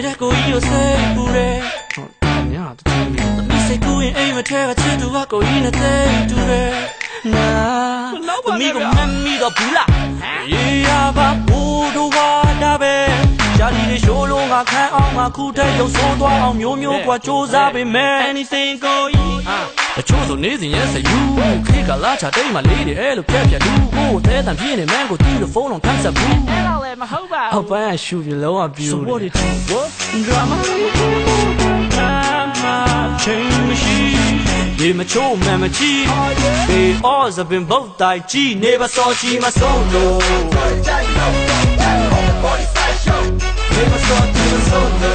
နေမဲနဲ့နေတဲ့ကိုကြီးကိုစိတ်ပူတယ် ဟုတ်ညာတတိယ သမီးစိတ်ကူးရင်အိမ်မထဲကချစ်သူကကိုကြီးနဲ့သိတူတယ်နာသမီးကမမီတော့ဘူးလားရေရပါဘူတို့ပါဒါပဲရှာလီလေးရှိုးလုံးကခန်းအောင်မှခုထက်ရုပ်ဆိုးသွားအောင်မျိုးမျိုးกว่าစူးစမ်းပေမဲ့ anything ကိုကြီး တချို့ဆိုနေစဉ်ရဲ့စယူခေတ်က လာချတိတ်မှလေးတယ်အဲ့လိုပြက်ပြက်လူကိုသဲတန်ပြင်းနေမန်းကိုတီးလို့ဖုန်းလုံးခန်းဆက်ဘူးအဲ့တော့လည်းမဟုတ်ပါအောက်ပန်းရှူပြလုံးဝပြူ So what it do what drama drama change machine ဒီမချိုးမှန်မချီ They all have been both die G never saw G my solo Never saw G my solo Never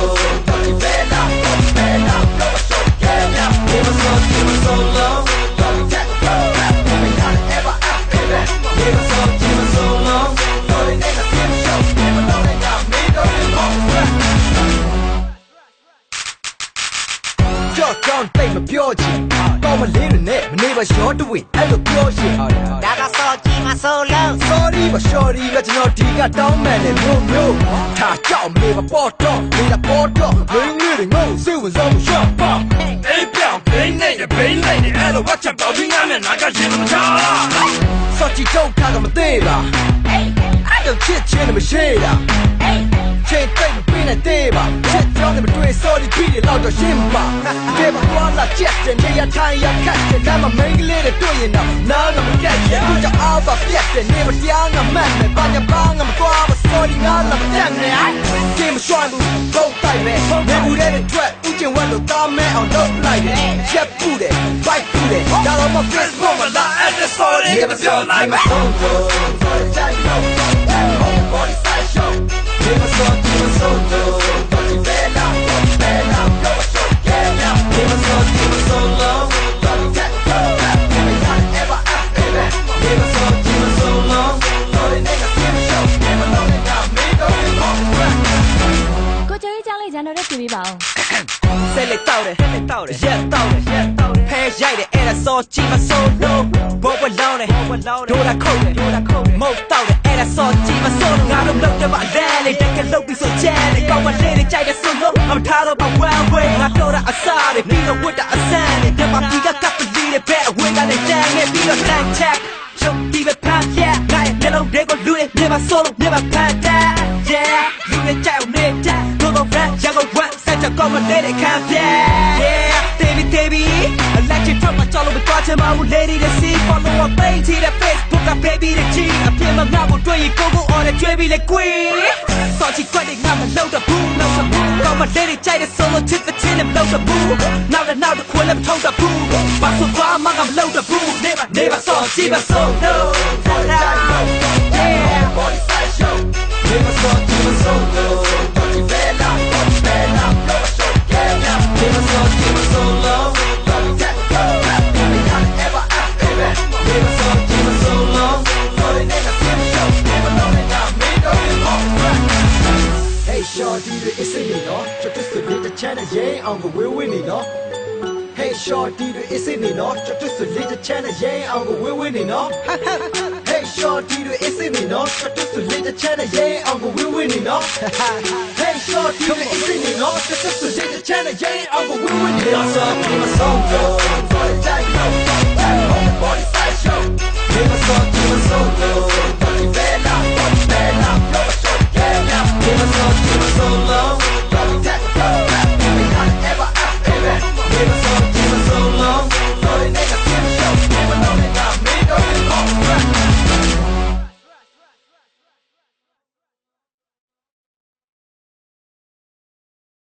ကြောက်ကြောင်တိတ်မပြောချင်ကောင်းမလေးတွေနဲ့မနေပါရှော့တဝင်းအဲ့လိုပြောရှင်ဟုတ်တယ်ဟုတ်တယ်ဒါကစောကြီးမဆိုးလို့ sorry ပါ sorry ကကျွန်တော်ဒီကတောင်းမယ်လေမျိုးမျိုးထားကြောက်မေးပါပေါ်တော့မေးတာပေါ်တော့မင်းလေးတွေငုံစိတ်ဝင်စားမှုရှော့ပေါ့အိပ်ပြောင်ဘိန်းနေတယ်ဘိန်းနေတယ်အဲ့လိုဝတ်ချက်တော့ပြီးငါနဲ့နာကရှင်မချာစောချီတော့ထားကမသေးလားအဲ့လိုချစ်ချင်းနဲ့မရှိတာချိ ချစ်ကြောင်းနဲ့မတွေ့ sorry ပြီးတယ်တော့ရှင်းပါကဲပါသွားလာချက်တဲ့နေရာထိုင်ရခတ်တဲ့နာမမင်းကလေးတွေတွေ့ရင်တော့နားငါမကက်ရဘူးကြောင့်အားပါပြတ်တဲ့နေမတရားငါမှတ်မယ်ဘာညာဘာငါမသွားပါ sorry ငါလာမတတ်နဲ့ကဲမရွှိုင်းဘူးဘုတ်တိုက်ပဲနေဘူးတဲ့အတွက်ဥကျင်ဝတ်လို့တားမဲအောင်လုပ်လိုက်တယ်ချက်ပူတယ် fight ပူတယ်ဒါတော့မ Facebook မှာလာအဲ့တဲ့ sorry ကမပြောနိုင်မှာ တောက်တယ်ဆက်လက်တောက်တယ်ရက်တောက်တယ်ရက်တောက်တယ်ဖဲရိုက်တယ်အဲ့ဒါစောကြည့်မစိုးလို့ဘောဘလောင်းတယ်ဘောဘလောင်းတယ်ဒိုလာခုတ်တယ်ဒိုလာခုတ်တယ်မုတ်တောက်တယ်အဲ့ဒါစောကြည့်မစိုးလို့ငါတို့လောက်တယ်ပါလဲလေတက်ကလုတ်ပြီးဆိုချဲတယ်ကောင်းမလေးတွေကြိုက်တယ်ဆိုလို့အမထားတော့ပါဝမ်းဝဲငါတော့တာအစားတယ်ပြီးတော့ဝတ်တာအဆန်းတယ်တက်ပါဒီကကပ်ပလီတဲ့ဘက်အဝင်းကလည်းတန်းနေပြီးတော့တန်းချက်ရှုပ်ဒီပဲဖမ်းပြငါရဲ့မျက်လုံးတွေကိုလူတွေမြင်ပါစိုးလို့မြင်ပါဖမ်းတယ် yeah လူတွေကြိုက်အောင်နေ ဆက်ချက်ကောင်းမလေးတွေခံပြ yeah baby baby I like you from my jolly with watching my lady to see follow our page to the Facebook a baby the G အပြင်မှာငါ့ကိုတွေ့ရင်ကိုကို on the ကျွေးပြီးလေကွေစောချီကွက်တွေငါမလောက်တော့ဘူးလောက်တော့ဘူးကောင်းမလေးတွေကြိုက်တဲ့ solo tip တဲ့ချင်းနဲ့မလောက်တော့ဘူးနောက်လည်းနောက်တစ်ခွေလည်းမထုံးတော့ဘူးဘာဆိုသွားမှငါမလောက်တော့ဘူး never never saw ကြည့်ပါ so no shorty တွေအစ်စ်နေတော့ချွတ်ချွတ်စလေးတစ်ချမ်းနဲ့ရဲအောင်ကိုဝေးဝေးနေတော့ Hey shorty တွေအစ်စ်နေတော့ချွတ်ချွတ်စလေးတစ်ချမ်းနဲ့ရဲအောင်ကိုဝေးဝေးနေတော့ Hey shorty တွေအစ်စ်နေတော့ချွတ်ချွတ်စလေးတစ်ချမ်းနဲ့ရဲအောင်ကို ဝေးဝေးနေတော့ Hey shorty တွေအစ်စ်နေတော့ချွတ်ချွတ်စလေးတစ်ချမ်းနဲ့ရဲ